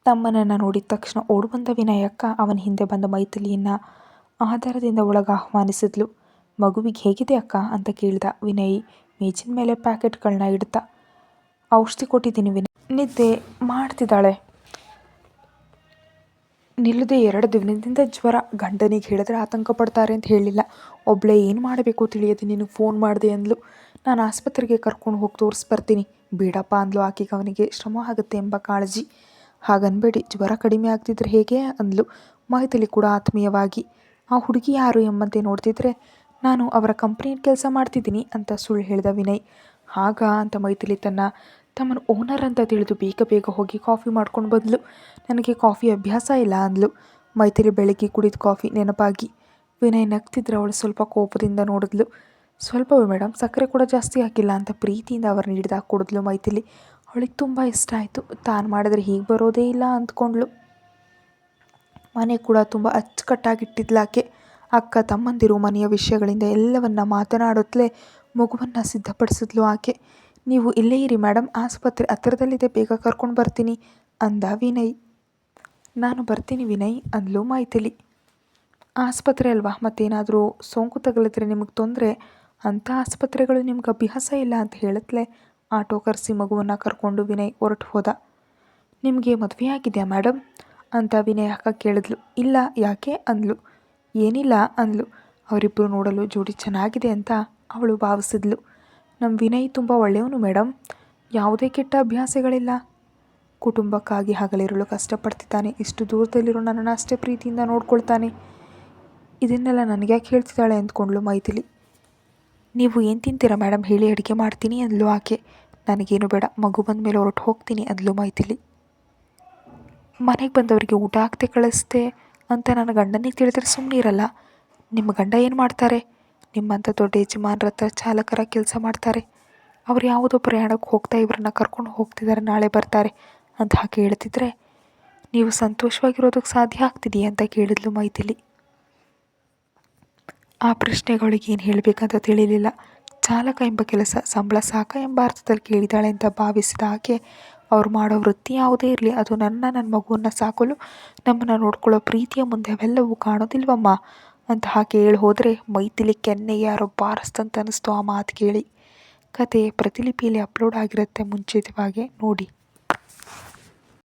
ತಮ್ಮನನ್ನು ನೋಡಿದ ತಕ್ಷಣ ಓಡು ಬಂದ ವಿನಯಕ್ಕ ಅವನ ಹಿಂದೆ ಬಂದ ಮೈಥಿಲಿಯನ್ನು ಆಧಾರದಿಂದ ಒಳಗೆ ಆಹ್ವಾನಿಸಿದ್ಲು. ಮಗುವಿಗೆ ಹೇಗಿದೆ ಅಕ್ಕ ಅಂತ ಕೇಳಿದ ವಿನಯ್, ಮೇಜಿನ ಮೇಲೆ ಪ್ಯಾಕೆಟ್ಗಳನ್ನ ಇಡ್ತಾ, ಔಷಧಿ ಕೊಟ್ಟಿದ್ದೀನಿ ವಿನಯ್, ನಿದ್ದೆ ಮಾಡ್ತಿದ್ದಾಳೆ. ನಿಲ್ಲದೆ ಎರಡು ದಿನದಿಂದ ಜ್ವರ, ಗಂಡನಿಗೆ ಹೇಳಿದ್ರೆ ಆತಂಕ ಪಡ್ತಾರೆ ಅಂತ ಹೇಳಿಲ್ಲ. ಒಬ್ಬಳೇ ಏನು ಮಾಡಬೇಕು ತಿಳಿಯದೆ ನೀನು ಫೋನ್ ಮಾಡಿದೆ ಅಂದ್ಲು. ನಾನು ಆಸ್ಪತ್ರೆಗೆ ಕರ್ಕೊಂಡು ಹೋಗಿ ತೋರಿಸ್ಬರ್ತೀನಿ ಬೇಡಪ್ಪ ಅಂದ್ಲು ಆಕೆಗೆ ಅವನಿಗೆ, ಶ್ರಮ ಆಗುತ್ತೆ ಎಂಬ ಕಾಳಜಿ. ಹಾಗನ್ಬೇಡಿ. ಜ್ವರ ಕಡಿಮೆ ಆಗ್ತಿದ್ರೆ ಹೇಗೆ ಅಂದ್ಲು. ಮಾಹಿತಿಲಿ ಕೂಡ ಆತ್ಮೀಯವಾಗಿ, ಆ ಹುಡುಗಿ ಯಾರು ಎಂಬಂತೆ ನೋಡ್ತಿದ್ರೆ ನಾನು ಅವರ ಕಂಪ್ನಿಯಲ್ಲಿ ಕೆಲಸ ಮಾಡ್ತಿದ್ದೀನಿ ಅಂತ ಸುಳ್ಳು ಹೇಳಿದ ವಿನಯ್. ಆಗ ಅಂತ ಮೈಥಿಲಿ ತನ್ನ ತಮ್ಮನ ಓನರ್ ಅಂತ ತಿಳಿದು ಬೇಗ ಬೇಗ ಹೋಗಿ ಕಾಫಿ ಮಾಡ್ಕೊಂಡು ಬಂದ್ಲು. ನನಗೆ ಕಾಫಿ ಅಭ್ಯಾಸ ಇಲ್ಲ ಅಂದ್ಲು. ಮೈಥಿಲಿ ಬೆಳಗ್ಗೆ ಕುಡಿದ ಕಾಫಿ ನೆನಪಾಗಿ, ವಿನಯ್ ನಗ್ತಿದ್ರೆ ಅವಳು ಸ್ವಲ್ಪ ಕೋಪದಿಂದ ನೋಡಿದ್ಲು. ಸ್ವಲ್ಪವೇ ಮೇಡಮ್ ಸಕ್ಕರೆ ಕೂಡ ಜಾಸ್ತಿ ಹಾಕಿಲ್ಲ ಅಂತ ಪ್ರೀತಿಯಿಂದ ಅವರು ನೀಡಿದಾಗ ಕುಡಿದ್ಲು ಮೈಥಿಲಿ ಅವಳಿಗೆ ತುಂಬ ಇಷ್ಟ ಆಯಿತು. ತಾನು ಮಾಡಿದ್ರೆ ಹೀಗೆ ಬರೋದೇ ಇಲ್ಲ ಅಂದ್ಕೊಂಡ್ಳು. ಮನೆ ಕೂಡ ತುಂಬ ಅಚ್ಚುಕಟ್ಟಾಗಿಟ್ಟಿದ್ಲಾಕೆ ಅಕ್ಕ ತಮ್ಮಂದಿರು ಮನೆಯ ವಿಷಯಗಳಿಂದ ಎಲ್ಲವನ್ನ ಮಾತನಾಡುತ್ತಲೇ ಮಗುವನ್ನು ಸಿದ್ಧಪಡಿಸಿದ್ಲು ಆಕೆ. ನೀವು ಇಲ್ಲೇ ಇರಿ ಮೇಡಮ್ ಆಸ್ಪತ್ರೆ ಹತ್ತಿರದಲ್ಲಿದೆ, ಬೇಗ ಕರ್ಕೊಂಡು ಬರ್ತೀನಿ ಅಂದ ವಿನಯ್. ನಾನು ಬರ್ತೀನಿ ವಿನಯ್ ಅಂದ್ಲು ಮೈಥಿಲಿ. ಆಸ್ಪತ್ರೆ ಅಲ್ವಾ, ಮತ್ತೇನಾದರೂ ಸೋಂಕು ತಗಲಿದ್ರೆ ನಿಮಗೆ ತೊಂದರೆ? ಅಂಥ ಆಸ್ಪತ್ರೆಗಳು ನಿಮ್ಗೆ ಅಭ್ಯಾಸ ಇಲ್ಲ ಅಂತ ಹೇಳತ್ಲೆ ಆಟೋ ಕರೆಸಿ ಮಗುವನ್ನು ಕರ್ಕೊಂಡು ವಿನಯ್ ಹೊರಟು ಹೋದ. ನಿಮಗೆ ಮದುವೆ ಆಗಿದೆಯಾ ಮೇಡಮ್ ಅಂತ ವಿನಯ್ ಅಕ್ಕ ಕೇಳಿದ್ಲು. ಇಲ್ಲ, ಯಾಕೆ? ಅಂದ್ಲು. ಏನಿಲ್ಲ, ಅಂದ್ಲು. ಅವರಿಬ್ಬರು ನೋಡಲು ಜೋಡಿ ಚೆನ್ನಾಗಿದೆ ಅಂತ ಅವಳು ಭಾವಿಸಿದ್ಲು. ನಮ್ಮ ವಿನಯ್ ತುಂಬ ಒಳ್ಳೆಯವನು ಮೇಡಮ್ ಯಾವುದೇ ಕೆಟ್ಟ ಅಭ್ಯಾಸಗಳಿಲ್ಲ. ಕುಟುಂಬಕ್ಕಾಗಿ ಹಗಲಿರಲು ಕಷ್ಟಪಡ್ತಿದ್ದಾನೆ. ಇಷ್ಟು ದೂರದಲ್ಲಿರೋ ನನ್ನನ್ನು ಅಷ್ಟೇ ಪ್ರೀತಿಯಿಂದ ನೋಡ್ಕೊಳ್ತಾನೆ. ಇದನ್ನೆಲ್ಲ ನನಗೆ ಯಾಕೆ ಹೇಳ್ತಿದ್ದಾಳೆ? ಅಂದ್ಕೊಂಡ್ಳು ಮೈಥಿಲಿ. ನೀವು ಏನು ತಿಂತೀರಾ ಮೇಡಮ್ ಹೇಳಿ ಅಡುಗೆ ಮಾಡ್ತೀನಿ ಅಂದಲು ಆಕೆ. ನನಗೇನು ಬೇಡ, ಮಗು ಬಂದ ಮೇಲೆ ಹೊರಟು ಹೋಗ್ತೀನಿ ಅಂದಲು ಮೈಥಿಲಿ. ಮನೆಗೆ ಬಂದವರಿಗೆ ಊಟ ಹಾಕ್ತೆ ಕಳಿಸ್ದೆ ಅಂತ ನನ್ನ ಗಂಡನಿಗೆ ತಿಳಿದ್ರೆ ಸುಮ್ಮನೆ ಇರಲ್ಲ. ನಿಮ್ಮ ಗಂಡ ಏನು ಮಾಡ್ತಾರೆ? ನಿಮ್ಮಂಥ ದೊಡ್ಡ ಯಜಮಾನ್ರ ಹತ್ರ ಚಾಲಕರ ಕೆಲಸ ಮಾಡ್ತಾರೆ. ಅವ್ರು ಯಾವುದೋ ಪ್ರಯಾಣಕ್ಕೆ ಹೋಗ್ತಾ ಇವ್ರನ್ನ ಕರ್ಕೊಂಡು ಹೋಗ್ತಿದ್ದಾರೆ ನಾಳೆ ಬರ್ತಾರೆ ಅಂತ ಹಾಗೆ ಹೇಳ್ತಿದ್ರೆ, ನೀವು ಸಂತೋಷವಾಗಿರೋದಕ್ಕೆ ಸಾಧ್ಯ ಆಗ್ತಿದೆಯಾ? ಅಂತ ಕೇಳಿದ್ಲು ಮೈಥಿಲಿ. ಆ ಪ್ರಶ್ನೆಗಳಿಗೆ ಏನು ಹೇಳಬೇಕಂತ ತಿಳಿಯಲಿಲ್ಲ ಚಾಲಕ ಎಂಬ ಕೆಲಸ ಸಂಬಳ ಸಾಕ ಎಂಬ ಅರ್ಥದಲ್ಲಿ ಕೇಳಿದಾಳೆ ಅಂತ ಭಾವಿಸಿದ ಹಾಗೆ, ಅವ್ರು ಮಾಡೋ ವೃತ್ತಿ ಯಾವುದೇ ಇರಲಿ, ಅದು ನನ್ನ ನನ್ನ ಮಗುವನ್ನು ಸಾಕಲು, ನಮ್ಮನ್ನು ನೋಡ್ಕೊಳ್ಳೋ ಪ್ರೀತಿಯ ಮುಂದೆ ಅವೆಲ್ಲವೂ ಕಾಣೋದಿಲ್ವಮ್ಮ? ಅಂತ ಹಾಗೆ ಹೇಳಿ ಹೋದರೆ ಮೈತಿಲಿ ಕೆನ್ನೆ ಯಾರೋ ಬಾರಿಸ್ತಂತ ಅನ್ನಿಸ್ತು ಆ ಮಾತು ಕೇಳಿ. ಕತೆ ಪ್ರತಿಲಿಪಿಯಲ್ಲಿ ಅಪ್ಲೋಡ್ ಆಗಿರುತ್ತೆ ಮುಂಚಿತವಾಗಿ, ನೋಡಿ.